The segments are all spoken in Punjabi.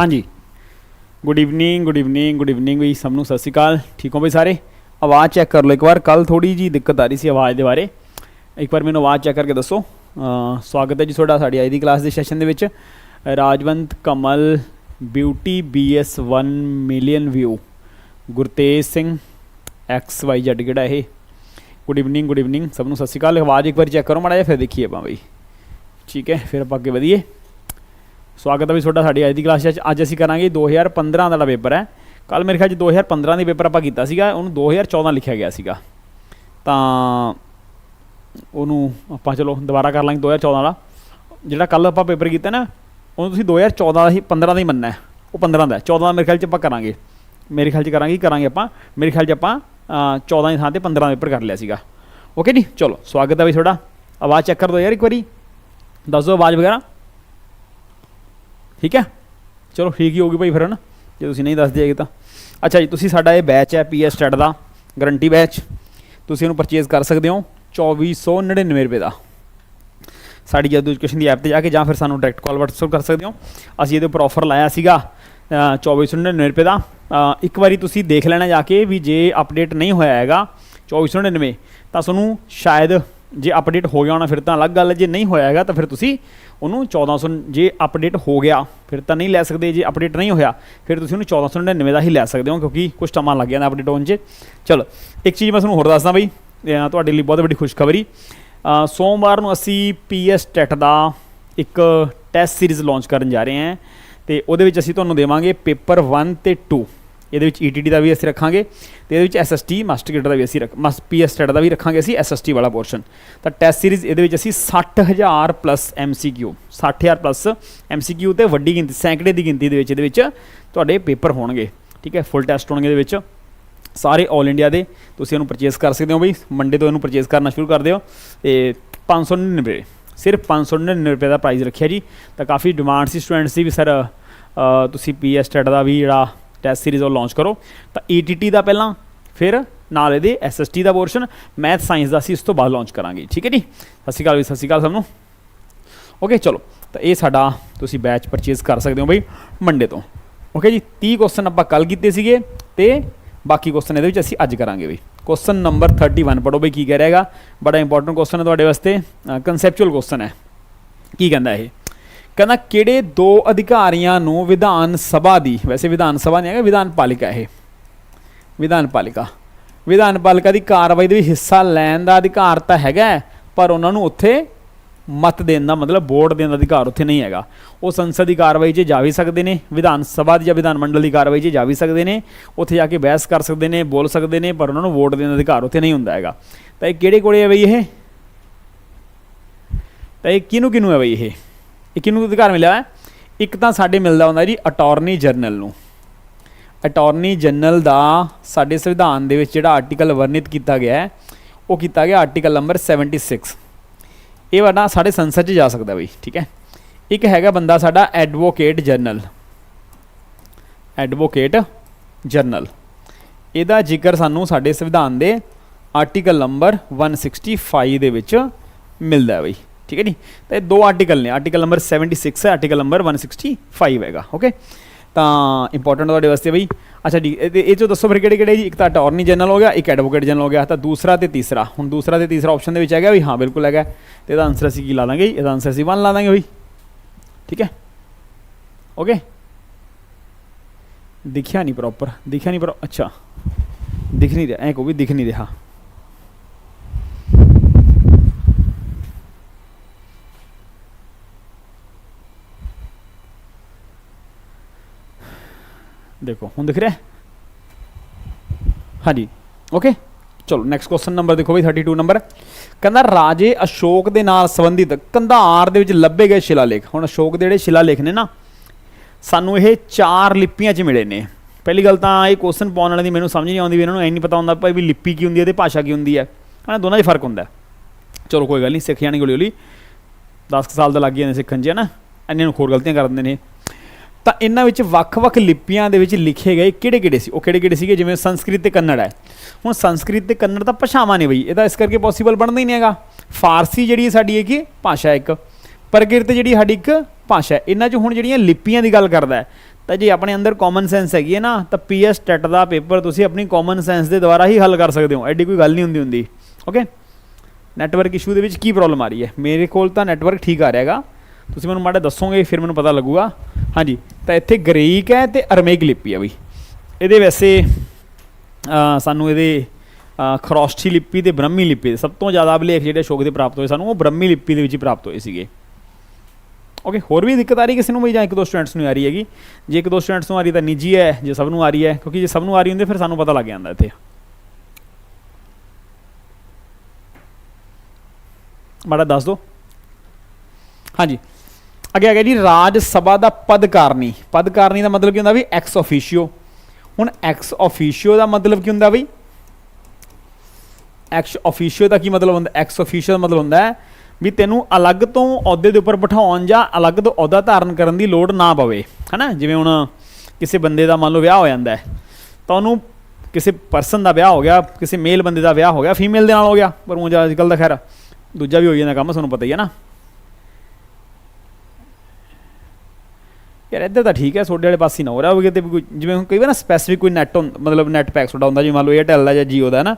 ਹਾਂਜੀ। Good evening good evening good evening ਵੀ ਸਭ ਨੂੰ ਸਤਿ ਸ਼੍ਰੀ ਅਕਾਲ। ਠੀਕ ਹੋ ਬਈ ਸਾਰੇ? ਆਵਾਜ਼ ਚੈੱਕ ਕਰ ਲਓ ਇੱਕ ਵਾਰ। ਕੱਲ ਥੋੜੀ ਜੀ ਦਿੱਕਤ ਆ ਰਹੀ ਸੀ ਆਵਾਜ਼ ਦੇ ਬਾਰੇ। ਇੱਕ ਵਾਰ ਮੈਨੂੰ ਆਵਾਜ਼ ਚੈੱਕ ਕਰਕੇ ਦੱਸੋ। ਸਵਾਗਤ ਹੈ ਜੀ ਤੁਹਾਡਾ ਸਾਡੀ ਅੱਜ ਦੀ ਕਲਾਸ ਦੇ ਸੈਸ਼ਨ ਦੇ ਵਿੱਚ। Rajwant Kamal beauty BS 1 million view Gurtej Singh X Y Z ਕਿਹੜਾ ਇਹ? ਗੁੱਡ ਈਵਨਿੰਗ ਗੁੱਡ ਈਵਨਿੰਗ ਸਭ ਨੂੰ ਸਤਿ ਸ਼੍ਰੀ ਅਕਾਲ। ਆਵਾਜ਼ ਇੱਕ ਵਾਰ ਚੈੱਕ ਕਰੋ ਮਾੜਾ ਜਿਹਾ, ਫਿਰ ਦੇਖੀਏ ਆਪਾਂ ਬਈ। ਠੀਕ ਹੈ, ਫਿਰ ਆਪਾਂ ਅੱਗੇ ਵਧੀਏ। ਸਵਾਗਤ ਹੈ ਵੀ ਤੁਹਾਡਾ ਸਾਡੀ ਅੱਜ ਦੀ ਕਲਾਸ 'ਚ ਅੱਜ ਅਸੀਂ ਕਰਾਂਗੇ 2015 ਦਾ ਪੇਪਰ ਹੈ। ਕੱਲ ਮੇਰੇ ਖਿਆਲ 'ਚ 2015 ਦੀ ਪੇਪਰ ਆਪਾਂ ਕੀਤਾ ਸੀਗਾ ਉਹਨੂੰ 2014 ਲਿਖਿਆ ਗਿਆ ਸੀਗਾ। ਤਾਂ ਉਹਨੂੰ ਆਪਾਂ ਚਲੋ ਦੁਬਾਰਾ ਕਰ ਲਾਂਗੇ 2014 ਵਾਲਾ। ਜਿਹੜਾ ਕੱਲ ਆਪਾਂ ਪੇਪਰ ਕੀਤਾ ਨਾ ਉਹਨੂੰ ਤੁਸੀਂ 2014 ਦਾ ਹੀ 15 ਦਾ ਹੀ ਮੰਨਣਾ ਉਹ 15 ਦਾ ਹੈ। 14 ਦਾ ਮੇਰੇ ਖਿਆਲ 'ਚ ਆਪਾਂ ਕਰਾਂਗੇ। ਮੇਰੇ ਖਿਆਲ 'ਚ ਕਰਾਂਗੇ ਕਰਾਂਗੇ ਆਪਾਂ। ਮੇਰੇ ਖਿਆਲ 'ਚ ਆਪਾਂ ਅ, 14 ਦੀ ਥਾਂ ਤੇ 15 ਦਾ ਪੇਪਰ ਕਰ ਲਿਆ ਸੀਗਾ। ਓਕੇ ਜੀ ਚਲੋ ਸਵਾਗਤ ਹੈ ਵੀ ਤੁਹਾਡਾ। ਆਵਾਜ਼ ਚੈੱਕ ਕਰ ਦਿਓ ਯਾਰ ਇੱਕ ਵਾਰੀ। ਦੱਸ ਦਿਓ ਆਵਾਜ਼ ਵਗੈਰਾ। ਠੀਕ ਹੈ? ਚਲੋ ਠੀਕ ਹੀ ਹੋਊਗੀ ਭਾਈ ਫਿਰ ਹਨਾ ਜੇ ਤੁਸੀਂ ਨਹੀਂ ਦੱਸਦੇ ਹੈਗੇ ਤਾਂ। ਅੱਛਾ ਜੀ ਤੁਸੀਂ ਸਾਡਾ ਇਹ ਬੈਚ ਹੈ ਪੀਐਸ ਸਟੱਡ ਦਾ ਗਰੰਟੀ ਬੈਚ ਤੁਸੀਂ ਇਹਨੂੰ ਪਰਚੇਜ਼ ਕਰ ਸਕਦੇ ਹੋ 2499 ਰੁਪਏ ਦਾ। ਸਾਡੀ ਜਦ ਐਜੂਕੇਸ਼ਨ ਦੀ ਐਪ ਤੇ ਜਾ ਕੇ ਜਾਂ ਫਿਰ ਸਾਨੂੰ ਡਾਇਰੈਕਟ ਕਾਲ WhatsApp ਕਰ ਸਕਦੇ ਹੋ। ਅਸੀਂ ਇਹਦੇ ਉੱਪਰ ਆਫਰ ਲਾਇਆ ਸੀਗਾ ਅ, 2499 ਰੁਪਏ ਦਾ। ਇੱਕ ਵਾਰੀ ਤੁਸੀਂ ਦੇਖ ਲੈਣਾ ਜਾ ਕੇ ਵੀ ਜੇ ਅਪਡੇਟ ਨਹੀਂ ਹੋਇਆ ਹੈਗਾ 2499 ਤਾਂ ਤੁਹਾਨੂੰ ਸ਼ਾਇਦ ਜੇ ਅਪਡੇਟ ਹੋ ਗਿਆ ਹੋਣਾ, ਫਿਰ ਤਾਂ ਅਲੱਗ ਗੱਲ ਹੈ, ਜੇ ਨਹੀਂ ਹੋਇਆ ਹੈਗਾ ਤਾਂ ਫਿਰ ਤੁਸੀਂ ਉਹਨੂੰ 1400 ਜੇ ਅਪਡੇਟ ਹੋ ਗਿਆ, ਫਿਰ ਤਾਂ ਨਹੀਂ ਲੈ ਸਕਦੇ, ਜੇ ਅਪਡੇਟ ਨਹੀਂ ਹੋਇਆ, ਫਿਰ ਤੁਸੀਂ ਉਹਨੂੰ 1499 ਦਾ ਹੀ ਲੈ ਸਕਦੇ ਹੋ, ਕਿਉਂਕਿ ਕੁਝ ਟਾਈਮ ਲੱਗ ਜਾਂਦਾ ਅਪਡੇਟ ਹੋਣ 'ਚ। ਚਲੋ, ਇੱਕ ਚੀਜ਼ ਮੈਂ ਤੁਹਾਨੂੰ ਹੋਰ ਦੱਸਦਾ ਬਈ ਤੁਹਾਡੇ ਲਈ ਬਹੁਤ ਵੱਡੀ ਖੁਸ਼ਖਬਰੀ। ਸੋਮਵਾਰ ਨੂੰ ਅਸੀਂ ਪੀਐਸ ਟੈਟ ਦਾ ਇੱਕ ਟੈਸਟ ਸੀਰੀਜ਼ ਲਾਂਚ ਕਰਨ ਜਾ ਰਹੇ ਹਾਂ ਤੇ ਉਹਦੇ ਵਿੱਚ ਅਸੀਂ ਤੁਹਾਨੂੰ ਦੇਵਾਂਗੇ ਪੇਪਰ 1 ਤੇ 2 ਇਹਦੇ ਵਿੱਚ ETT ਦਾ ਵੀ ਅਸੀਂ ਰੱਖਾਂਗੇ ਤੇ ਇਹਦੇ ਵਿੱਚ SST ਮਾਸਟਰ ਗ੍ਰੇਡ ਦਾ ਵੀ ਅਸੀਂ ਰੱਖ ਮਸ ਪੀਐਸ ਟੈਟ ਦਾ ਵੀ ਰੱਖਾਂਗੇ ਅਸੀਂ SST ਵਾਲਾ ਪੋਰਸ਼ਨ ਤਾਂ ਟੈਸਟ ਸੀਰੀਜ਼ ਇਹਦੇ ਵਿੱਚ ਅਸੀਂ 60000 ਪਲੱਸ MCQ 60000 ਪਲੱਸ MCQ ਤੇ ਵੱਡੀ ਗਿਣਤੀ, ਸੈਂਕੜੇ ਦੀ ਗਿਣਤੀ ਦੇ ਵਿੱਚ ਇਹਦੇ ਵਿੱਚ ਤੁਹਾਡੇ ਪੇਪਰ ਹੋਣਗੇ। ਠੀਕ ਹੈ ਫੁੱਲ ਟੈਸਟ ਹੋਣਗੇ ਇਹਦੇ ਵਿੱਚ। ਸਾਰੇ 올 ਇੰਡੀਆ ਦੇ, ਤੁਸੀਂ ਇਹਨੂੰ ਪਰਚੇਸ ਕਰ ਸਕਦੇ ਹੋ ਬਈ। ਮੰਡੇ ਤੋਂ ਇਹਨੂੰ ਪਰਚੇਸ ਕਰਨਾ ਸ਼ੁਰੂ ਕਰ ਦਿਓ ਤੇ 599 ਰੁਪਏ ਸਿਰਫ 599 ਰੁਪਏ ਦਾ ਪ੍ਰਾਈਸ ਰੱਖਿਆ ਜੀ। ਤਾਂ ਕਾਫੀ ਡਿਮਾਂਡ ਸੀ ਸਟੂਡੈਂਟਸ ਦੀ ਵੀ ਸਰ ਤੁਸੀਂ ਪੀਐਸ ਟੈਟ ਦਾ ਵੀ ਜਿਹੜਾ ਟੈਸਟ ਸੀਰੀਜ਼ ਉਹ ਲਾਂਚ ਕਰੋ। ਤਾਂ ETT ਦਾ ਪਹਿਲਾਂ, ਫਿਰ ਨਾਲ ਇਹਦੇ SST ਦਾ ਪੋਰਸ਼ਨ ਮੈਥ ਸਾਇੰਸ ਦਾ ਅਸੀਂ ਇਸ ਤੋਂ ਬਾਅਦ ਲਾਂਚ ਕਰਾਂਗੇ। ਠੀਕ ਹੈ ਜੀ? ਸਤਿ ਸ਼੍ਰੀ ਅਕਾਲ ਵੀ ਸਤਿ ਸ਼੍ਰੀ ਅਕਾਲ ਸਭ ਨੂੰ। ਓਕੇ ਚਲੋ। ਤਾਂ ਇਹ ਸਾਡਾ ਤੁਸੀਂ ਬੈਚ ਪਰਚੇਸ ਕਰ ਸਕਦੇ ਹੋ ਬਈ ਮੰਡੇ ਤੋਂ। ਓਕੇ ਜੀ? 30 ਕੁਐਸਚਨ ਆਪਾਂ ਕੱਲ ਕੀਤੇ ਸੀਗੇ ਤੇ ਬਾਕੀ ਕੁਐਸਚਨ ਇਹਦੇ ਵਿੱਚ ਅਸੀਂ ਅੱਜ ਕਰਾਂਗੇ ਬਈ। ਕੁਐਸਚਨ ਨੰਬਰ 31 ਪੜੋ ਬਈ ਕੀ ਕਹਿ ਰਿਹਾਗਾ ਬੜਾ ਇੰਪੋਰਟੈਂਟ ਕੁਐਸਚਨ ਹੈ ਤੁਹਾਡੇ ਵਾਸਤੇ। ਕਨਸੈਪਚੁਅਲ ਕੁਐਸਚਨ ਹੈ। ਕੀ ਕਹਿੰਦਾ ਇਹ? ਕਹਿੰਦਾ ਕਿਹੜੇ ਦੋ ਅਧਿਕਾਰੀਆਂ ਨੂੰ ਵਿਧਾਨ ਸਭਾ ਦੀ, ਵੈਸੇ ਵਿਧਾਨ ਸਭਾ ਨਹੀਂ ਹੈਗਾ, ਵਿਧਾਨ ਪਾਲਿਕਾ ਇਹ। ਵਿਧਾਨ ਪਾਲਿਕਾ। ਵਿਧਾਨ ਪਾਲਿਕਾ ਦੀ ਕਾਰਵਾਈ ਦੇ ਵਿੱਚ ਹਿੱਸਾ ਲੈਣ ਦਾ ਅਧਿਕਾਰ ਤਾਂ ਹੈਗਾ ਪਰ ਉਹਨਾਂ ਨੂੰ ਉੱਥੇ ਮਤ ਦੇਣ ਦਾ ਮਤਲਬ ਵੋਟ ਦੇਣ ਦਾ ਅਧਿਕਾਰ ਉੱਥੇ ਨਹੀਂ ਹੈਗਾ। ਉਹ ਸੰਸਦ ਦੀ ਕਾਰਵਾਈ 'ਚ ਜਾ ਵੀ ਸਕਦੇ ਨੇ, ਵਿਧਾਨ ਸਭਾ ਦੀ ਜਾਂ ਵਿਧਾਨ ਮੰਡਲ ਦੀ ਕਾਰਵਾਈ 'ਚ ਜਾ ਵੀ ਸਕਦੇ ਨੇ, ਉੱਥੇ ਜਾ ਕੇ ਬਹਿਸ ਕਰ ਸਕਦੇ ਨੇ, ਬੋਲ ਸਕਦੇ ਨੇ, ਪਰ ਉਹਨਾਂ ਨੂੰ ਵੋਟ ਦੇਣ ਦਾ ਅਧਿਕਾਰ ਉੱਥੇ ਨਹੀਂ ਹੁੰਦਾ ਹੈਗਾ। ਤਾਂ ਇਹ ਕਿਹੜੇ ਕੋਲੇ ਹੈ ਬਈ ਇਹ? ਤਾਂ ਇਹ ਕਿਹਨੂੰ ਕਿਹਨੂੰ ਹੈ ਬਈ ਇਹ? ਇਹ ਕਿਹਨੂੰ ਅਧਿਕਾਰ ਮਿਲਿਆ ਹੈ। ਇੱਕ ਤਾਂ ਸਾਡੇ ਮਿਲਦਾ ਹੁੰਦਾ ਜੀ ਅਟਾਰਨੀ ਜਨਰਲ ਨੂੰ। ਅਟਾਰਨੀ ਜਨਰਲ ਦਾ ਸਾਡੇ ਸੰਵਿਧਾਨ ਦੇ ਵਿੱਚ ਜਿਹੜਾ ਆਰਟੀਕਲ ਵਰਣਿਤ ਕੀਤਾ ਗਿਆ ਹੈ, ਉਹ ਕੀਤਾ ਗਿਆ ਆਰਟੀਕਲ ਨੰਬਰ 76 ਇਹ ਵਾਲਾ ਸਾਡੇ ਸੰਸਦ 'ਚ ਜਾ ਸਕਦਾ ਬਈ, ਠੀਕ ਹੈ। ਇੱਕ ਹੈਗਾ ਬੰਦਾ ਸਾਡਾ ਐਡਵੋਕੇਟ ਜਨਰਲ ਐਡਵੋਕੇਟ ਜਨਰਲ ਇਹਦਾ ਜ਼ਿਕਰ ਸਾਨੂੰ ਸਾਡੇ ਸੰਵਿਧਾਨ ਦੇ ਆਰਟੀਕਲ ਨੰਬਰ 165 ਦੇ ਵਿੱਚ ਮਿਲਦਾ ਹੈ ਬਈ। ਠੀਕ ਹੈ ਜੀ? ਤਾਂ ਇਹ ਦੋ ਆਰਟੀਕਲ ਨੇ। ਆਰਟੀਕਲ ਨੰਬਰ 76 ਹੈ ਆਰਟੀਕਲ ਨੰਬਰ 165 ਹੈਗਾ ਓਕੇ ਤਾਂ ਇੰਪੋਰਟੈਂਟ ਤੁਹਾਡੇ ਵਾਸਤੇ ਬਈ। ਅੱਛਾ ਜੀ, ਇਹ ਇਹ ਚੋਂ ਦੱਸੋ ਫਿਰ ਕਿਹੜੇ ਕਿਹੜੇ ਜੀ? ਇੱਕ ਤਾਂ ਅਟਾਰਨੀ ਜਨਰਲ ਹੋ ਗਿਆ, ਇੱਕ ਐਡਵੋਕੇਟ ਜਨਰਲ ਹੋ ਗਿਆ, ਤਾਂ ਦੂਸਰਾ ਤੇ ਤੀਸਰਾ। ਹੁਣ ਦੂਸਰਾ ਤੇ ਤੀਸਰਾ ਆਪਸ਼ਨ ਦੇ ਵਿੱਚ ਹੈਗਾ ਵੀ ਹਾਂ, ਬਿਲਕੁਲ ਹੈਗਾ। ਤੇ ਇਹਦਾ ਆਨਸਰ ਅਸੀਂ ਕੀ ਲਾ ਦਾਂਗੇ? ਇਹਦਾ ਆਨਸਰ ਅਸੀਂ 1 ਲਾ ਦਾਂਗੇ ਬਈ। ਠੀਕ ਹੈ? ਓਕੇ ਦਿਖਿਆ ਨਹੀਂ ਪ੍ਰੋਪਰ ਦਿਖਿਆ ਨਹੀਂ ਪਰ ਅੱਛਾ। ਦਿਖ ਨਹੀਂ ਰਿਹਾ। ਐ ਕੋ ਵੀ ਦਿਖ ਨਹੀਂ ਰਿਹਾ। ਦੇਖੋ, ਹੁਣ ਦਿਖ ਰਿਹਾ ਹਾਂਜੀ ਓਕੇ ਚਲੋ ਨੈਕਸਟ ਕੁਐਸਚਨ ਨੰਬਰ ਦੇਖੋ ਬਈ 32 ਨੰਬਰ ਕਹਿੰਦਾ, ਰਾਜੇ ਅਸ਼ੋਕ ਦੇ ਨਾਲ ਸੰਬੰਧਿਤ ਕੰਧਾਰ ਦੇ ਵਿੱਚ ਲੱਭੇ ਗਏ ਸ਼ਿਲਾਲੇਖ। ਹੁਣ ਅਸ਼ੋਕ ਦੇ ਜਿਹੜੇ ਸ਼ਿਲਾਲੇਖ ਨੇ ਨਾ, ਸਾਨੂੰ ਇਹ ਚਾਰ ਲਿਪੀਆਂ 'ਚ ਮਿਲੇ ਨੇ। ਪਹਿਲੀ ਗੱਲ ਤਾਂ ਇਹ ਕੁਐਸਚਨ ਪਾਉਣ ਵਾਲੇ ਦੀ ਮੈਨੂੰ ਸਮਝ ਨਹੀਂ ਆਉਂਦੀ ਵੀ ਇਹਨਾਂ ਨੂੰ ਐ ਨਹੀਂ ਪਤਾ ਹੁੰਦਾ ਭਾਈ ਵੀ ਲਿਪੀ ਕੀ ਹੁੰਦੀ ਹੈ ਤੇ ਭਾਸ਼ਾ ਕੀ ਹੁੰਦੀ ਹੈ। ਹਨਾ ਦੋਨਾਂ 'ਚ ਫ਼ਰਕ ਹੁੰਦਾ ਚਲੋ, ਕੋਈ ਗੱਲ ਨਹੀਂ, ਸਿੱਖ ਜਾਣੀ ਹੌਲੀ ਹੌਲੀ 10 ਸਾਲ ਦਾ ਲੱਗ ਜਾਂਦੇ ਸਿੱਖਣ 'ਚ, ਹੈ ਨਾ? ਇੰਨੇ ਨੂੰ ਹੋਰ ਗਲਤੀਆਂ ਕਰ ਦਿੰਦੇ ਨੇ। ਤਾਂ ਇਹਨਾਂ ਵਿੱਚ ਵੱਖ-ਵੱਖ ਲਿਪੀਆਂ ਦੇ ਵਿੱਚ ਲਿਖੇ ਗਏ ਕਿਹੜੇ-ਕਿਹੜੇ ਸੀ? ਉਹ ਕਿਹੜੇ-ਕਿਹੜੇ ਸੀਗੇ? ਜਿਵੇਂ ਸੰਸਕ੍ਰਿਤ ਤੇ ਕੰਨੜ ਹੈ। ਹੁਣ ਸੰਸਕ੍ਰਿਤ ਤੇ ਕੰਨੜ ਤਾਂ ਭਾਸ਼ਾਵਾਂ ਨੇ ਬਈ। ਇਹ ਤਾਂ ਇਸ ਕਰਕੇ ਪੋਸੀਬਲ ਬਣਦਾ ਹੀ ਨਹੀਂ ਹੈਗਾ। ਫਾਰਸੀ ਜਿਹੜੀ ਹੈ ਸਾਡੀ ਇੱਕ ਭਾਸ਼ਾ ਇੱਕ। ਪ੍ਰਕਿਰਤ ਜਿਹੜੀ ਸਾਡੀ ਇੱਕ ਭਾਸ਼ਾ ਹੈ। ਇਹਨਾਂ 'ਚ ਹੁਣ ਜਿਹੜੀਆਂ ਲਿਪੀਆਂ ਦੀ ਗੱਲ ਕਰਦਾ ਤਾਂ ਜੇ ਆਪਣੇ ਅੰਦਰ ਕਾਮਨ ਸੈਂਸ ਹੈਗੀ ਹੈ ਨਾ, ਤਾਂ ਪੀਐਸ ਟੈਟ ਦਾ ਪੇਪਰ ਤੁਸੀਂ ਆਪਣੀ ਕਾਮਨ ਸੈਂਸ ਦੇ ਦੁਆਰਾ ਹੀ ਹੱਲ ਕਰ ਸਕਦੇ ਹੋ। ਐਡੀ ਕੋਈ ਗੱਲ ਨਹੀਂ ਹੁੰਦੀ ਹੁੰਦੀ। ਓਕੇ ਨੈਟਵਰਕ ਇਸ਼ੂ ਦੇ ਵਿੱਚ ਕੀ ਪ੍ਰੋਬਲਮ ਆ ਰਹੀ ਹੈ? ਮੇਰੇ ਕੋਲ ਤਾਂ ਨੈਟਵਰਕ ਠੀਕ ਆ ਰਿਹਾ ਹੈਗਾ। ਤੁਸੀਂ ਮੈਨੂੰ ਮਾੜਾ ਦੱਸੋਗੇ ਫਿਰ ਮੈਨੂੰ ਪਤਾ ਲੱਗੂਗਾ। ਹਾਂਜੀ ਤਾਂ ਇੱਥੇ ਗ੍ਰੀਕ ਹੈ ਤੇ ਅਰਮੇਕ ਲਿਪੀ ਆ ਬਈ। ਇਹਦੇ ਵੈਸੇ ਸਾਨੂੰ ਇਹਦੇ ਅ, ਲਿਪੀ ਤੇ ਬ੍ਰਹਮੀ ਲਿਪੀ ਦੇ ਸਭ ਤੋਂ ਜ਼ਿਆਦਾ ਅਭਿਲੇਖ ਜਿਹੜੇ ਅਸ਼ੋਕ ਦੇ ਪ੍ਰਾਪਤ ਹੋਏ ਸਾਨੂੰ ਉਹ ਬ੍ਰਹਮੀ ਲਿਪੀ ਦੇ ਵਿੱਚ ਹੀ ਪ੍ਰਾਪਤ ਹੋਏ ਸੀਗੇ। ਓਕੇ ਹੋਰ ਵੀ ਦਿੱਕਤ ਆ ਰਹੀ ਕਿਸੇ ਨੂੰ ਵੀ ਜਾਂ ਇੱਕ ਦੋ ਸਟੂਡੈਂਟਸ ਨੂੰ ਆ ਰਹੀ ਹੈਗੀ? ਜੇ ਇੱਕ ਦੋ ਸਟੂਡੈਂਟਸ ਨੂੰ ਆ ਰਹੀ ਤਾਂ ਨਿੱਜੀ ਹੈ ਜੇ ਸਭ ਨੂੰ ਆ ਰਹੀ ਹੈ ਕਿਉਂਕਿ ਜੇ ਸਭ ਨੂੰ ਆ ਰਹੀ ਹੁੰਦੀ ਫਿਰ ਸਾਨੂੰ ਪਤਾ ਲੱਗ ਜਾਂਦਾ ਇੱਥੇ। ਮਾੜਾ ਦੱਸ ਦਿਓ ਹਾਂਜੀ ਅੱਗੇ ਆ ਗਿਆ ਜੀ, ਰਾਜ ਸਭਾ ਦਾ ਪਦ ਕਾਰਨੀ। ਪਦ ਕਾਰਨੀ ਦਾ ਮਤਲਬ ਕੀ ਹੁੰਦਾ ਵੀ ਐਕਸ ਆਫੀਸ਼ੀਓ ਹੁਣ ਐਕਸ ਆਫੀਸ਼ੀਓ ਦਾ ਮਤਲਬ ਕੀ ਹੁੰਦਾ ਬਈ? ਐਕਸ ਆਫੀਸ਼ੀਓ ਦਾ ਕੀ ਮਤਲਬ ਹੁੰਦਾ? ਐਕਸ ਆਫੀਸ਼ੀਓ ਦਾ ਮਤਲਬ ਹੁੰਦਾ ਹੈ ਵੀ ਤੈਨੂੰ ਅਲੱਗ ਤੋਂ ਅਹੁਦੇ ਦੇ ਉੱਪਰ ਬਿਠਾਉਣ ਜਾਂ ਅਲੱਗ ਤੋਂ ਅਹੁਦਾ ਧਾਰਨ ਕਰਨ ਦੀ ਲੋੜ ਨਾ ਪਵੇ, ਹਨਾ? ਜਿਵੇਂ ਹੁਣ ਕਿਸੇ ਬੰਦੇ ਦਾ ਮੰਨ ਲਓ ਵਿਆਹ ਹੋ ਜਾਂਦਾ ਹੈ, ਤਾਂ ਉਹਨੂੰ ਕਿਸੇ ਪਰਸਨ ਦਾ ਵਿਆਹ ਹੋ ਗਿਆ, ਕਿਸੇ ਮੇਲ ਬੰਦੇ ਦਾ ਵਿਆਹ ਹੋ ਗਿਆ ਫੀਮੇਲ ਦੇ ਨਾਲ ਹੋ ਗਿਆ, ਪਰ ਉਂਝ ਅੱਜ ਕੱਲ੍ਹ ਦਾ ਖੈਰ ਦੂਜਾ ਵੀ ਹੋ ਜਾਂਦਾ, ਕੰਮ ਤੁਹਾਨੂੰ ਪਤਾ ਹੀ ਹੈ ਨਾ। ਯਾਰ ਇੱਧਰ ਤਾਂ ਠੀਕ ਹੈ, ਤੁਹਾਡੇ ਵਾਲੇ ਪਾਸੇ ਨਾ ਹੋ ਰਿਹਾ ਹੋਵੇ ਤੇ ਜਿਵੇਂ ਹੁਣ ਕਈ ਵਾਰ ਨਾ ਸਪੈਸੀਫਿਕ ਕੋਈ ਨੈਟ ਮਤਲਬ ਨੈਟ ਪੈਕ ਤੁਹਾਡਾ ਹੁੰਦਾ, ਜਿਵੇਂ ਮੰਨ ਲਓ Airtel ਦਾ ਜਾਂ Jio ਦਾ ਨਾ,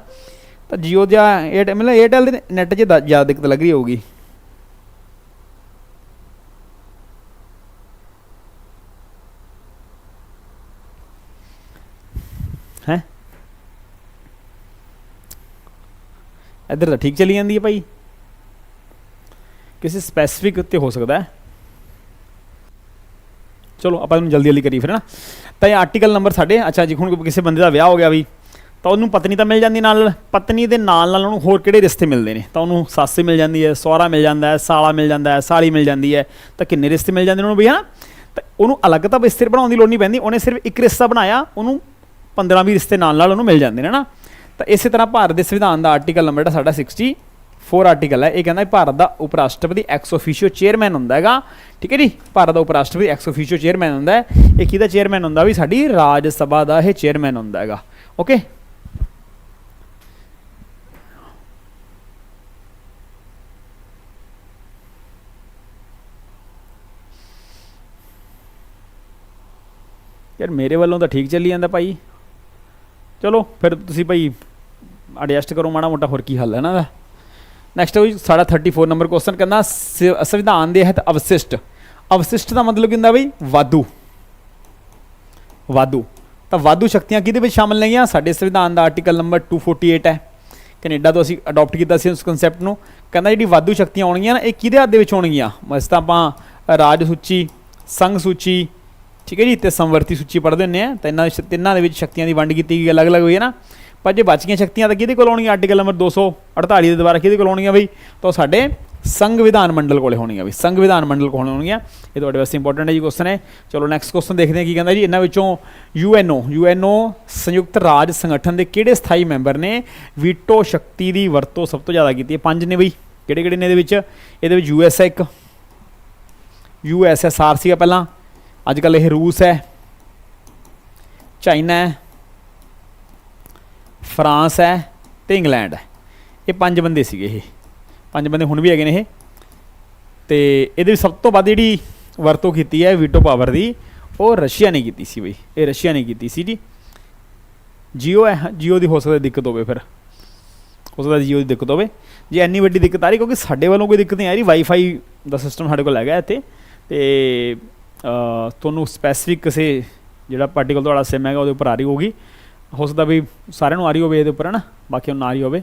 ਤਾਂ Jio ਜਾਂ ਏਅਰਟੈਲ ਮਤਲਬ ਏਅਰਟੈਲ ਦੇ ਨੈਟ 'ਚ ਜ਼ਿਆਦਾ ਦਿੱਕਤ ਲੱਗ ਰਹੀ ਹੋਊਗੀ। ਹੈ? ਇੱਧਰ ਤਾਂ ਠੀਕ ਚਲੀ ਜਾਂਦੀ ਹੈ ਭਾਈ। ਕਿਸੇ ਸਪੈਸੀਫਿਕ ਉੱਤੇ ਹੋ ਸਕਦਾ ਹੈ। ਚਲੋ, ਆਪਾਂ ਇਹਨੂੰ ਜਲਦੀ ਜਲਦੀ ਕਰੀ ਫਿਰ ਨਾ? ਤਾਂ ਇਹ ਆਰਟੀਕਲ ਨੰਬਰ ਸਾਡੇ, ਅੱਛਾ ਜੀ, ਹੁਣ ਕਿਸੇ ਬੰਦੇ ਦਾ ਵਿਆਹ ਹੋ ਗਿਆ ਵੀ, ਤਾਂ ਉਹਨੂੰ ਪਤਨੀ ਤਾਂ ਮਿਲ ਜਾਂਦੀ ਨਾਲ, ਪਤਨੀ ਦੇ ਨਾਲ ਨਾਲ ਉਹਨੂੰ ਹੋਰ ਕਿਹੜੇ ਰਿਸ਼ਤੇ ਮਿਲਦੇ ਨੇ? ਤਾਂ ਉਹਨੂੰ ਸੱਸ ਮਿਲ ਜਾਂਦੀ ਹੈ, ਸਹੁਰਾ ਮਿਲ ਜਾਂਦਾ ਹੈ, ਸਾਲਾ ਮਿਲ ਜਾਂਦਾ ਹੈ, ਸਾਲੀ ਮਿਲ ਜਾਂਦੀ ਹੈ, ਤਾਂ ਕਿੰਨੇ ਰਿਸ਼ਤੇ ਮਿਲ ਜਾਂਦੇ ਨੇ ਉਹਨੂੰ ਵੀ ਹਨਾ ਤਾਂ ਉਹਨੂੰ ਅਲੱਗ ਤਾਂ ਬਿਸਤਰ ਬਣਾਉਣ ਦੀ ਲੋੜ ਨਹੀਂ ਪੈਂਦੀ, ਉਹਨੇ ਸਿਰਫ ਇੱਕ ਰਿਸ਼ਤਾ ਬਣਾਇਆ, ਉਹਨੂੰ 15 20 ਰਿਸ਼ਤੇ ਨਾਲ ਨਾਲ ਉਹਨੂੰ ਮਿਲ ਜਾਂਦੇ ਨੇ ਨਾ? ਤਾਂ ਇਸੇ ਤਰ੍ਹਾਂ ਭਾਰਤ ਦੇ ਸੰਵਿਧਾਨ ਦਾ ਆਰਟੀਕਲ ਨੰਬਰ ਜਿਹੜਾ ਸਾਡਾ 64 ਆਰਟੀਕਲ ਹੈ। ਇਹ ਕਹਿੰਦਾ ਭਾਰਤ ਦਾ ਉਪ ਰਾਸ਼ਟਰਪਤੀ ਐਕਸ ਆਫੀਸ਼ੀਓ ਚੇਅਰਮੈਨ ਹੁੰਦਾ ਹੈਗਾ। ਠੀਕ ਹੈ ਜੀ? ਭਾਰਤ ਦਾ ਉਪ ਰਾਸ਼ਟਰਪਤੀ ਐਕਸ ਆਫੀਸ਼ੀਓ ਚੇਅਰਮੈਨ ਹੁੰਦਾ ਹੈ। ਇਹ ਕਿਹਦਾ ਚੇਅਰਮੈਨ ਹੁੰਦਾ? ਵੀ ਸਾਡੀ ਰਾਜ ਸਭਾ ਦਾ ਇਹ ਚੇਅਰਮੈਨ ਹੁੰਦਾ ਹੈਗਾ। ਓਕੇ ਯਾਰ ਮੇਰੇ ਵੱਲੋਂ ਤਾਂ ਠੀਕ ਚੱਲੀ ਜਾਂਦਾ ਭਾਈ। ਚਲੋ, ਫਿਰ ਤੁਸੀਂ ਭਾਈ ਐਡਜਸਟ ਕਰੋ ਮਾੜਾ ਮੋਟਾ, ਹੋਰ ਕੀ ਹੱਲ ਹੈ ਨਾ ਦਾ ਨੈਕਸਟ ਹੈ ਜੀ ਸਾਡਾ 34 ਨੰਬਰ ਕੁਐਸਚਨ ਕਹਿੰਦਾ ਸ- ਸੰਵਿਧਾਨ ਦੇ ਹੇਠ ਅਵਸ਼ਿਸ਼ਟ ਅਵਸ਼ਿਸ਼ਟ ਦਾ ਮਤਲਬ ਕੀ ਹੁੰਦਾ ਬਈ ਵਾਧੂ ਵਾਧੂ ਤਾਂ ਵਾਧੂ ਸ਼ਕਤੀਆਂ ਕਿਹਦੇ ਵਿੱਚ ਸ਼ਾਮਲ ਨੇਗੀਆਂ ਸਾਡੇ ਸੰਵਿਧਾਨ ਦਾ ਆਰਟੀਕਲ ਨੰਬਰ 248 ਹੈ ਕੈਨੇਡਾ ਤੋਂ ਅਸੀਂ ਅਡਾਪਟ ਕੀਤਾ ਸੀ ਉਸ ਕਨਸੈਪਟ ਨੂੰ ਕਹਿੰਦਾ ਜਿਹੜੀ ਵਾਧੂ ਸ਼ਕਤੀਆਂ ਆਉਣਗੀਆਂ ਨਾ ਇਹ ਕਿਹਦੇ ਹੱਥ ਦੇ ਵਿੱਚ ਹੋਣਗੀਆਂ ਮਸ ਤਾਂ ਆਪਾਂ ਰਾਜ ਸੂਚੀ ਸੰਘ ਸੂਚੀ ਠੀਕ ਹੈ ਜੀ ਤੇ ਸਮਵਰਤੀ ਸੂਚੀ ਪੜ੍ਹਦੇ ਹੁੰਦੇ ਆ ਤਾਂ ਇਹਨਾਂ ਦੇ ਤਿੰਨਾਂ ਦੇ ਵਿੱਚ ਸ਼ਕਤੀਆਂ ਦੀ ਵੰਡ ਕੀਤੀ ਗਈ ਅਲੱਗ-ਅਲੱਗ ਹੋਈ ਹੈ ਨਾ ਪਰ ਜੇ ਬਚ ਗਈਆਂ ਸ਼ਕਤੀਆਂ ਤਾਂ ਕਿਹਦੇ ਕੋਲ ਹੋਣਗੀਆਂ ਆਰਟੀਕਲ ਨੰਬਰ 248 ਦੇ ਦੁਆਰਾ ਕਿਹਦੇ ਕੋਲ ਹੋਣਗੀਆਂ ਬਈ? ਤਾਂ ਉਹ ਸਾਡੇ ਸੰਵਿਧਾਨ ਮੰਡਲ ਕੋਲੇ ਹੋਣਗੀਆਂ ਬਈ। ਸੰਘ ਵਿਧਾਨ ਮੰਡਲ ਕੋਲ ਹੋਣਗੀਆਂ। ਇਹ ਤੁਹਾਡੇ ਵਾਸਤੇ ਇੰਪੋਰਟੈਂਟ ਹੈ ਜੀ ਕੁਐਸਚਨ ਹੈ। ਚਲੋ ਨੈਕਸਟ ਕੁਐਸਚਨ ਦੇਖਦੇ ਹਾਂ ਕੀ ਕਹਿੰਦਾ ਜੀ। ਇਹਨਾਂ ਵਿੱਚੋਂ ਯੂਐਨਓ ਯੂਐਨਓ ਸੰਯੁਕਤ ਰਾਜ ਸੰਗਠਨ ਦੇ ਕਿਹੜੇ ਸਥਾਈ ਮੈਂਬਰ ਨੇ? ਵੀਟੋ ਸ਼ਕਤੀ ਦੀ ਵਰਤੋਂ ਸਭ ਤੋਂ ਜ਼ਿਆਦਾ ਕੀਤੀ ਹੈ। ਪੰਜ ਨੇ ਬਈ। ਕਿਹੜੇ ਕਿਹੜੇ ਨੇ ਇਹਦੇ ਵਿੱਚ? ਇਹਦੇ ਵਿੱਚ ਯੂਐਸ ਹੈ ਇੱਕ ਯੂਐਸਐਸਆਰ ਸੀਗਾ ਪਹਿਲਾਂ। ਅੱਜ ਕੱਲ ਇਹ ਰੂਸ ਹੈ। ਚਾਈਨਾ ਹੈ। ਫਰਾਂਸ ਹੈ ਤੇ ਇੰਗਲੈਂਡ ਹੈ। ਇਹ ਪੰਜ ਬੰਦੇ ਸੀਗੇ ਇਹ। ਪੰਜ ਬੰਦੇ ਹੁਣ ਵੀ ਹੈਗੇ ਨੇ ਇਹ। ਤੇ ਇਹਦੇ ਵਿੱਚ ਸਭ ਤੋਂ ਵੱਧ ਜਿਹੜੀ ਵਰਤੋਂ ਕੀਤੀ ਹੈ ਵੀਟੋ ਪਾਵਰ ਦੀ, ਉਹ ਰਸ਼ੀਆ ਨੇ ਕੀਤੀ ਸੀ ਬਈ। ਇਹ ਰਸ਼ੀਆ ਨੇ ਕੀਤੀ ਸੀ ਜੀ। ਜੀਓ ਹੈ, ਜੀਓ ਦੀ ਹੋ ਸਕਦਾ ਦਿੱਕਤ ਹੋਵੇ ਫਿਰ। ਹੋ ਸਕਦਾ ਜੀਓ ਦੀ ਦਿੱਕਤ ਹੋਵੇ। ਜੇ ਇੰਨੀ ਵੱਡੀ ਦਿੱਕਤ ਆ ਰਹੀ, ਕਿਉਂਕਿ ਸਾਡੇ ਵੱਲੋਂ ਕੋਈ ਦਿੱਕਤ ਨਹੀਂ ਆ ਰਹੀ। ਵਾਈਫਾਈ ਦਾ ਸਿਸਟਮ ਸਾਡੇ ਕੋਲ ਹੈਗਾ ਇੱਥੇ। ਤੇ ਤੁਹਾਨੂੰ ਸਪੈਸੀਫਿਕ ਕਿਸੇ ਜਿਹੜਾ ਪਾਰਟੀਕਲ ਤੁਹਾਡਾ ਸਿਮ ਹੈਗਾ, ਉਹਦੇ ਉੱਪਰ ਆ ਰਹੀ ਹੋਗੀ ਹੋ ਸਕਦਾ ਵੀ ਸਾਰਿਆਂ ਨੂੰ ਆ ਰਹੀ ਹੋਵੇ ਇਹਦੇ ਉੱਪਰ ਹੈ ਨਾ ਬਾਕੀ ਨੂੰ ਆ ਰਹੀ ਹੋਵੇ।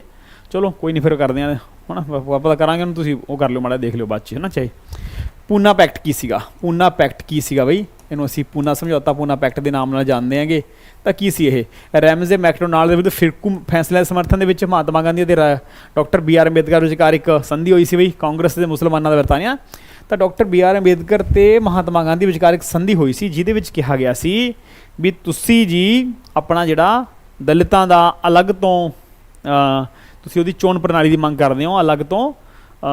ਚਲੋ, ਕੋਈ ਨਹੀਂ, ਫਿਰ ਕਰਦੇ ਆ ਹੁਣ ਪਤਾ ਕਰਾਂਗੇ ਉਹਨੂੰ ਤੁਸੀਂ ਉਹ ਕਰ ਲਿਓ ਮਾੜਾ ਦੇਖ ਲਿਓ ਬਾਅਦ ਚ ਹੈ ਨਾ ਚਾਹੇ। ਪੂਨਾ ਪੈਕਟ ਕੀ ਸੀਗਾ? ਪੂਨਾ ਪੈਕਟ ਕੀ ਸੀਗਾ ਬਈ? ਇਹਨੂੰ ਅਸੀਂ ਪੂਨਾ ਸਮਝੌਤਾ, ਪੂਨਾ ਪੈਕਟ ਦੇ ਨਾਮ ਨਾਲ ਜਾਣਦੇ ਹਾਂਗੇ। ਤਾਂ ਕੀ ਸੀ ਇਹ? ਰੈਮਜ਼ੇ ਮੈਕਡੋਨਾਲਡ ਦੇ ਵਿਰੁੱਧ ਫਿਰਕੂ ਫੈਸਲੇ ਦੇ ਸਮਰਥਨ ਦੇ ਵਿੱਚ ਮਹਾਤਮਾ ਗਾਂਧੀ ਅਤੇ ਰਾ- ਡਾਕਟਰ ਬੀ ਆਰ ਅੰਬੇਦਕਰ ਵਿਚਕਾਰ ਇੱਕ ਸੰਧੀ ਹੋਈ ਸੀ ਬਈ, ਕਾਂਗਰਸ ਤੇ ਮੁਸਲਮਾਨਾਂ ਦਾ ਵਰਤਾਨੀਆ। ਤਾਂ ਡਾਕਟਰ ਬੀ ਆਰ ਅੰਬੇਦਕਰ ਤੇ ਮਹਾਤਮਾ ਗਾਂਧੀ ਵਿਚਕਾਰ ਇੱਕ ਸੰਧੀ ਹੋਈ ਸੀ, ਜਿਹਦੇ ਵਿੱਚ ਕਿਹਾ ਗਿਆ ਸੀ ਵੀ ਤੁਸੀਂ ਜੀ ਆਪਣਾ ਜਿਹੜਾ ਦਲਿਤਾਂ ਦਾ ਅਲੱਗ ਤੋਂ ਤੁਸੀਂ ਉਹਦੀ ਚੋਣ ਪ੍ਰਣਾਲੀ ਦੀ ਮੰਗ ਕਰਦੇ ਹੋ, ਅਲੱਗ ਤੋਂ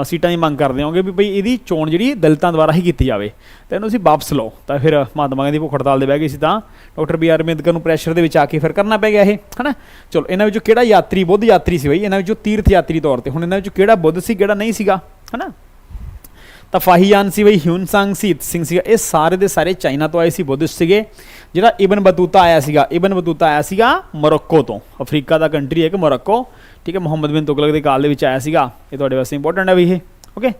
ਸੀਟਾਂ ਦੀ ਮੰਗ ਕਰਦੇ ਹੋਗੇ ਵੀ ਭਈ ਇਹਦੀ ਚੋਣ ਜਿਹੜੀ ਦਲਿਤਾਂ ਦੁਆਰਾ ਹੀ ਕੀਤੀ ਜਾਵੇ। ਤਾਂ ਇਹਨੂੰ ਅਸੀਂ ਵਾਪਸ ਲਓ। ਤਾਂ ਫਿਰ ਮਹਾਤਮਾ ਗਾਂਧੀ ਭੁੱਖ ਹੜਤਾਲ ਦੇ ਬਹਿ ਗਏ ਸੀ ਤਾਂ ਡਾਕਟਰ ਬੀ ਆਰ ਅੰਬੇਦਕਰ ਨੂੰ ਪ੍ਰੈਸ਼ਰ ਦੇ ਵਿੱਚ ਆ ਕੇ ਫਿਰ ਕਰਨਾ ਪੈ ਗਿਆ ਇਹ, ਹਨਾ? ਚਲੋ, ਇਹਨਾਂ ਵਿੱਚੋਂ ਕਿਹੜਾ ਯਾਤਰੀ, ਬੁੱਧ ਯਾਤਰੀ ਸੀ ਬਈ? ਇਹਨਾਂ ਵਿੱਚੋਂ ਤੀਰਥ ਯਾਤਰੀ ਤੌਰ ਤੇ। ਹੁਣ ਇਹਨਾਂ ਵਿੱਚੋਂ ਕਿਹੜਾ ਬੁੱਧ ਸੀ, ਕਿਹੜਾ ਨਹੀਂ ਸੀਗਾ, ਹਨਾ? ਤਾਂ ਫਾਹੀਆਨ ਸੀ ਬਈ ਹਿਊਨਸੰਗ ਸੀ ਸਿੰਘ ਸੀਗਾ। ਇਹ ਸਾਰੇ ਦੇ ਸਾਰੇ ਚਾਈਨਾ ਤੋਂ ਆਏ ਸੀ, ਬੁੱਧਿਸਟ ਸੀਗੇ। ਜਿਹੜਾ ਇਬਨ ਬਤੂਤਾ ਆਇਆ ਸੀਗਾ, ਇਬਨ ਬਤੂਤਾ ਆਇਆ ਸੀਗਾ ਮੋਰੋਕੋ ਤੋਂ। ਅਫਰੀਕਾ ਦਾ ਕੰਟਰੀ ਹੈ ਕਿ ਮੋਰੋਕੋ। ਠੀਕ ਹੈ, ਮੁਹੰਮਦ ਬਿਨ ਤੁਗਲਕ ਦੇ ਕਾਲ ਦੇ ਵਿੱਚ ਆਇਆ ਸੀਗਾ। ਇਹ ਤੁਹਾਡੇ ਵਾਸਤੇ ਇੰਪੋਰਟੈਂਟ ਹੈ ਵੀ ਇਹ। ਓਕੇ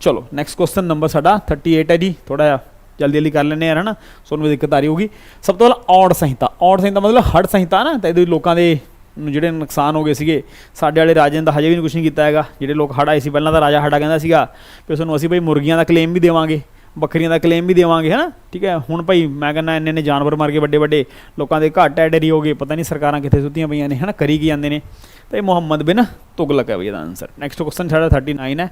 ਚਲੋ ਨੈਕਸਟ ਕੁਐਸਚਨ ਨੰਬਰ ਸਾਡਾ 38 ਹੈ ਜੀ। ਥੋੜਾ ਜਿਹਾ ਜਲਦੀ ਜਲਦੀ ਕਰ ਲੈਣੇ ਯਾਰ ਹਨਾ ਸੋਨੂੰ ਵੀ ਦਿੱਕਤ ਆ ਰਹੀ ਹੋਊਗੀ। ਸਭ ਤੋਂ ਪਹਿਲਾਂ ਔੜ ਸੰਹਿਤਾ। ਔੜ ਸੰਹਿਤਾ ਮਤਲਬ ਹੜ ਸੰਹਿਤਾ ਨਾ, ਤਾਂ ਇਹਦੇ ਵਿੱਚ ਲੋਕਾਂ ਦੇ ਨੂੰ ਜਿਹੜੇ ਨੁਕਸਾਨ ਹੋ ਗਏ ਸੀਗੇ, ਸਾਡੇ ਵਾਲੇ ਰਾਜੇ ਨੇ ਤਾਂ ਹਜੇ ਵੀ ਕੁਝ ਨਹੀਂ ਕੀਤਾ ਹੈਗਾ। ਜਿਹੜੇ ਲੋਕ ਹੜ ਆਏ ਸੀ, ਪਹਿਲਾਂ ਤਾਂ ਰਾਜਾ ਹੜਾ ਕਹਿੰਦਾ ਸੀਗਾ ਕਿ ਸਾਨੂੰ ਅਸੀਂ ਭਾਈ ਮੁਰਗੀਆਂ ਦਾ ਕਲੇਮ ਵੀ ਦੇਵਾਂਗੇ, ਬੱਕਰੀਆਂ ਦਾ ਕਲੇਮ ਵੀ ਦੇਵਾਂਗੇ ਹੈ ਨਾ ਠੀਕ ਹੈ? ਹੁਣ ਭਾਈ ਮੈਂ ਕਹਿੰਦਾ ਇੰਨੇ ਨੇ ਜਾਨਵਰ ਮਾਰ ਕੇ ਵੱਡੇ ਵੱਡੇ ਲੋਕਾਂ ਦੇ ਘਰ ਟੈ ਡਰੀ ਹੋ ਗਏ, ਪਤਾ ਨਹੀਂ ਸਰਕਾਰਾਂ ਕਿੱਥੇ ਸੁੱਤੀਆਂ ਪਈਆਂ ਨੇ ਹੈ ਨਾ ਕਰੀ ਕੀ ਜਾਂਦੇ ਨੇ। ਤੇ ਇਹ ਮੁਹੰਮਦ ਬਿਨ ਤੁਗਲਕ ਹੈ ਬਈ ਇਹਦਾ ਆਨਸਰ ਨੈਕਸਟ ਕੁਐਸਚਨ ਸਾਡਾ 39 ਹੈ।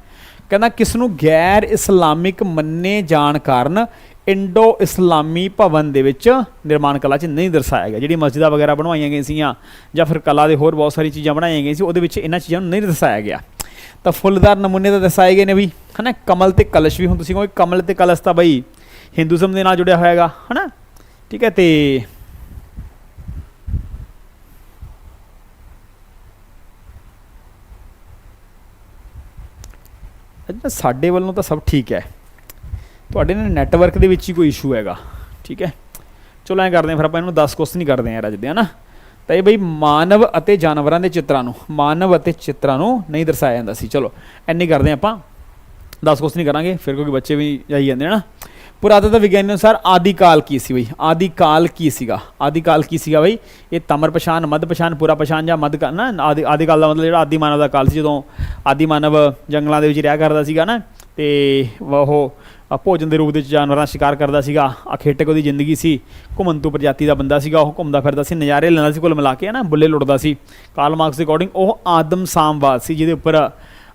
ਕਹਿੰਦਾ, ਕਿਸ ਨੂੰ ਗੈਰ ਇਸਲਾਮਿਕ ਮੰਨੇ ਜਾਣ ਕਾਰਨ ਇੰਡੋ ਇਸਲਾਮੀ ਭਵਨ ਦੇ ਵਿੱਚ ਨਿਰਮਾਣ ਕਲਾ 'ਚ ਨਹੀਂ ਦਰਸਾਇਆ ਗਿਆ। ਜਿਹੜੀ ਮਸਜਿਦਾਂ ਵਗੈਰਾ ਬਣਵਾਈਆਂ ਗਈਆਂ ਸੀਗੀਆਂ ਜਾਂ ਫਿਰ ਕਲਾ ਦੇ ਹੋਰ ਬਹੁਤ ਸਾਰੀ ਚੀਜ਼ਾਂ ਬਣਾਈਆਂ ਗਈਆਂ ਸੀ, ਉਹਦੇ ਵਿੱਚ ਇਹਨਾਂ ਚੀਜ਼ਾਂ ਨੂੰ ਨਹੀਂ ਦਰਸਾਇਆ ਗਿਆ। ਤਾਂ ਫੁੱਲਦਾਰ ਨਮੂਨੇ ਤਾਂ ਦਰਸਾਏ ਗਏ ਨੇ ਵੀ, ਹਨਾ? ਕਮਲ ਤੇ ਕਲਸ਼ ਵੀ ਹੁਣ ਤੁਸੀਂ ਕਹੋਗੇ, ਕਮਲ ਤੇ ਕਲਸ਼ ਤਾਂ ਬਈ ਹਿੰਦੂਜ਼ਮ ਦੇ ਨਾਲ ਜੁੜਿਆ ਹੋਇਆਗਾ, ਹਨਾ? ਠੀਕ ਹੈ, ਤੇ ਸਾਡੇ ਵੱਲੋਂ ਤਾਂ ਸਭ ਠੀਕ ਹੈ। ਤੁਹਾਡੇ ਨਾਲ ਨੈਟਵਰਕ ਦੇ ਵਿੱਚ ਹੀ ਕੋਈ ਇਸ਼ੂ ਹੈਗਾ, ਠੀਕ ਹੈ? ਚਲੋ ਐਂ ਕਰਦੇ ਹਾਂ, ਫਿਰ ਆਪਾਂ ਇਹਨੂੰ 10 ਕੁਐਸਚਨ ਹੀ ਕਰਦੇ ਹਾਂ ਯਾਰ ਅੱਜ ਦੇ, ਹਨਾ? ਤਾਂ ਇਹ ਬਈ ਮਾਨਵ ਅਤੇ ਜਾਨਵਰਾਂ ਦੇ ਚਿੱਤਰਾਂ ਨੂੰ, ਮਾਨਵ ਅਤੇ ਚਿੱਤਰਾਂ ਨੂੰ ਨਹੀਂ ਦਰਸਾਇਆ ਜਾਂਦਾ ਸੀ। ਚਲੋ ਐਨੀ ਕਰਦੇ ਆਪਾਂ। 10 ਕੁਐਸਚਨ ਹੀ ਕਰਾਂਗੇ, ਫਿਰ ਕਿਉਂਕਿ ਬੱਚੇ ਵੀ ਜਾਈ ਜਾਂਦੇ, ਹਨ? ਪੁਰਾਤਤਵ ਵਿਗਿਆਨ ਅਨੁਸਾਰ ਆਦਿ ਕਾਲ ਕੀ ਸੀ ਬਈ? ਆਦਿ ਕਾਲ ਕੀ ਸੀਗਾ? ਆਦਿ ਕਾਲ ਕੀ ਸੀਗਾ ਬਈ? ਇਹ ਤਮਰ ਪਛਾਨ ਮੱਧ ਪਛਾਨ ਪੂਰਾ ਪਛਾਨ ਜਾਂ ਮੱਧ ਕਾਲ ਨਾ, ਆਦਿ ਆਦਿ ਕਾਲ ਦਾ ਮਤਲਬ ਜਿਹੜਾ ਆਦਿ ਮਾਨਵ ਦਾ ਕਾਲ ਸੀ, ਜਦੋਂ ਆਦਿ ਮਾਨਵ ਜੰਗਲਾਂ ਦੇ ਵਿੱਚ ਰਿਹਾ ਕਰਦਾ ਸੀਗਾ, ਨਾ, ਤੇ ਉਹ ਭੋਜਨ ਦੇ ਰੂਪ ਦੇ ਵਿੱਚ ਜਾਨਵਰਾਂ ਦਾ ਸ਼ਿਕਾਰ ਕਰਦਾ ਸੀਗਾ। ਅਖੇਟਕ ਉਹਦੀ ਜ਼ਿੰਦਗੀ ਸੀ। ਘੁਮੰਤੂ ਪ੍ਰਜਾਤੀ ਦਾ ਬੰਦਾ ਸੀਗਾ, ਉਹ ਘੁੰਮਦਾ ਫਿਰਦਾ ਸੀ, ਨਜ਼ਾਰੇ ਲੈਂਦਾ ਸੀ, ਕੁੱਲ ਮਿਲਾ ਕੇ ਨਾ ਬੁੱਲੇ ਲੁੱਟਦਾ ਸੀ। ਕਾਰਲ ਮਾਰਕਸ ਦੇ ਅਕੋਰਡਿੰਗ ਉਹ ਆਦਮ ਸਾਮਵਾਦ ਸੀ, ਜਿਹਦੇ ਉੱਪਰ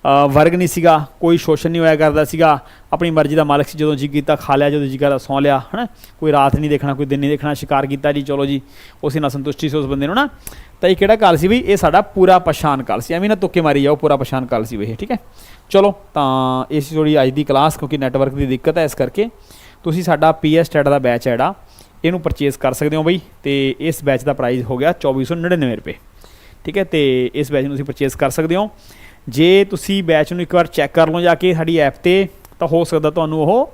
ਵਰਗ ਨਹੀਂ ਸੀਗਾ, ਕੋਈ ਸ਼ੋਸ਼ਣ ਨਹੀਂ ਹੋਇਆ ਕਰਦਾ ਸੀਗਾ। ਆਪਣੀ ਮਰਜ਼ੀ ਦਾ ਮਾਲਕ ਸੀ, ਜਦੋਂ ਜੀ ਕੀਤਾ ਖਾ ਲਿਆ, ਜਦੋਂ ਜੀ ਕਰਦਾ ਸੌਂ ਲਿਆ, ਹਨਾ? ਕੋਈ ਰਾਤ ਨਹੀਂ ਦੇਖਣਾ, ਕੋਈ ਦਿਨ ਨਹੀਂ ਦੇਖਣਾ, ਸ਼ਿਕਾਰ ਕੀਤਾ ਜੀ, ਚਲੋ ਜੀ, ਉਸੇ ਨਾਲ ਸੰਤੁਸ਼ਟੀ ਸੀ ਉਸ ਬੰਦੇ ਨੂੰ ਨਾ ਤਾਂ ਇਹ ਕਿਹੜਾ ਕਾਲ ਸੀ ਵੀ ਇਹ ਸਾਡਾ ਪੂਰਾ ਪਛਾਣ ਕਾਲ ਸੀ। ਐਵੇਂ ਨਾ ਤੁੱਕੇ ਮਾਰੀ ਜਾਓ, ਪੂਰਾ ਪਛਾਣ ਕਾਲ ਸੀ ਵੀ ਇਹ, ਠੀਕ ਹੈ? ਚਲੋ, ਤਾਂ ਇਹ ਸੀ ਥੋੜੀ ਅੱਜ ਦੀ ਕਲਾਸ ਕਿਉਂਕਿ ਨੈਟਵਰਕ ਦੀ ਦਿੱਕਤ ਹੈ ਇਸ ਕਰਕੇ। ਤੁਸੀਂ ਸਾਡਾ ਪੀਐਸ ਟੈਟ ਦਾ ਬੈਚ ਹੈ ਜਿਹੜਾ, ਇਹਨੂੰ ਪਰਚੇਸ ਕਰ ਸਕਦੇ ਹੋ ਬਈ, ਤੇ ਇਸ ਬੈਚ ਦਾ ਪ੍ਰਾਈਸ ਹੋ ਗਿਆ 2499 ਰੁਪਏ, ਠੀਕ ਹੈ? ਤੇ ਇਸ ਬੈਚ ਨੂੰ ਤੁਸੀਂ ਪਰਚੇਸ ਕਰ ਸਕਦੇ ਹੋ। ਜੇ ਤੁਸੀਂ ਬੈਚ ਨੂੰ ਇੱਕ ਵਾਰ ਚੈੱਕ ਕਰ ਲਓ ਜਾ ਕੇ ਸਾਡੀ ਐਪ ਤੇ, ਤਾਂ ਹੋ ਸਕਦਾ ਤੁਹਾਨੂੰ ਉਹ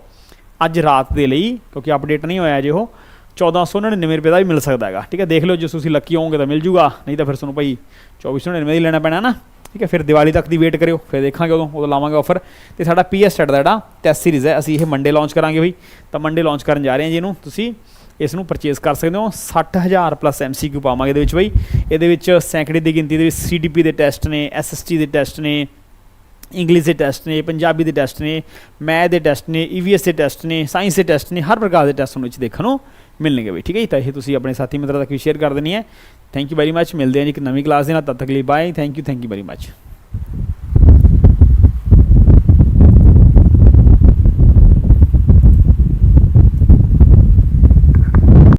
ਅੱਜ ਰਾਤ ਦੇ ਲਈ, ਕਿਉਂਕਿ ਅਪਡੇਟ ਨਹੀਂ ਹੋਇਆ ਜੇ ਉਹ 1499 ਰੁਪਏ ਦਾ ਵੀ ਮਿਲ ਸਕਦਾ ਹੈਗਾ। ਠੀਕ ਹੈ, ਦੇਖ ਲਓ ਜੇ ਤੁਸੀਂ ਲੱਕੀ ਹੋਵੋਗੇ ਤਾਂ ਮਿਲ ਜੂਗਾ, ਨਹੀਂ ਤਾਂ ਫਿਰ ਤੁਹਾਨੂੰ ਭਾਈ 2499 ਹੀ ਲੈਣਾ ਪੈਣਾ ਨਾ। ਠੀਕ ਹੈ, ਫਿਰ ਦੀਵਾਲੀ ਤੱਕ ਦੀ ਵੇਟ ਕਰਿਓ, ਫਿਰ ਦੇਖਾਂਗੇ ਉਦੋਂ ਉਦੋਂ ਲਾਵਾਂਗੇ ਆਫਰ ਤੇ ਸਾਡਾ ਪੀਐਸ ਸੈਟ ਦਾ ਜਿਹੜਾ ਟੈਸਟ ਸੀਰੀਜ਼ ਹੈ, ਅਸੀਂ ਇਹ ਮੰਡੇ ਲਾਂਚ ਕਰਾਂਗੇ ਬਈ। ਤਾਂ ਮੰਡੇ ਲਾਂਚ ਕਰਨ ਜਾ ਰਹੇ ਹਾਂ ਜੀ ਇਹਨੂੰ। ਤੁਸੀਂ ਇਸ ਨੂੰ ਪਰਚੇਸ ਕਰ ਸਕਦੇ ਹੋ। 60000 ਪਲੱਸ ਐਮਸੀਕਿਊ ਪਾਵਾਂਗੇ ਇਹਦੇ ਵਿੱਚ ਬਈ। ਇਹਦੇ ਵਿੱਚ ਸੈਂਕੜੇ ਦੀ ਗਿਣਤੀ ਦੇ ਵਿੱਚ ਸੀਡੀਪੀ ਦੇ ਟੈਸਟ ਨੇ ਐਸਐਸਟੀ ਦੇ ਟੈਸਟ ਨੇ ਇੰਗਲਿਸ਼ ਦੇ ਟੈਸਟ ਨੇ, ਪੰਜਾਬੀ ਦੇ ਟੈਸਟ ਨੇ ਮੈਥ ਦੇ ਟੈਸਟ ਨੇ ਈਵੀਐਸ ਦੇ ਟੈਸਟ ਨੇ ਸਾਇੰਸ ਦੇ ਟੈਸਟ ਨੇ, ਹਰ ਪ੍ਰਕਾਰ ਦੇ ਟੈਸਟ ਤੁਹਾਨੂੰ ਵਿੱਚ ਦੇਖਣ ਨੂੰ ਮਿਲਣਗੇ ਬਈ, ਠੀਕ ਹੈ ਜੀ? ਤਾਂ ਇਹ ਤੁਸੀਂ ਆਪਣੇ ਸਾਥੀ ਮਿੱਤਰਾਂ ਤੱਕ ਵੀ ਸ਼ੇਅਰ ਕਰ ਦੇਣੀ ਹੈ। ਥੈਂਕ ਯੂ ਵੈਰੀ ਮੱਚ ਮਿਲਦੇ ਹਾਂ ਜੀ ਇੱਕ ਨਵੀਂ ਕਲਾਸ ਦੇ ਨਾਲ। ਤਦ ਤੱਕ ਲਈ bye thank you thank you very much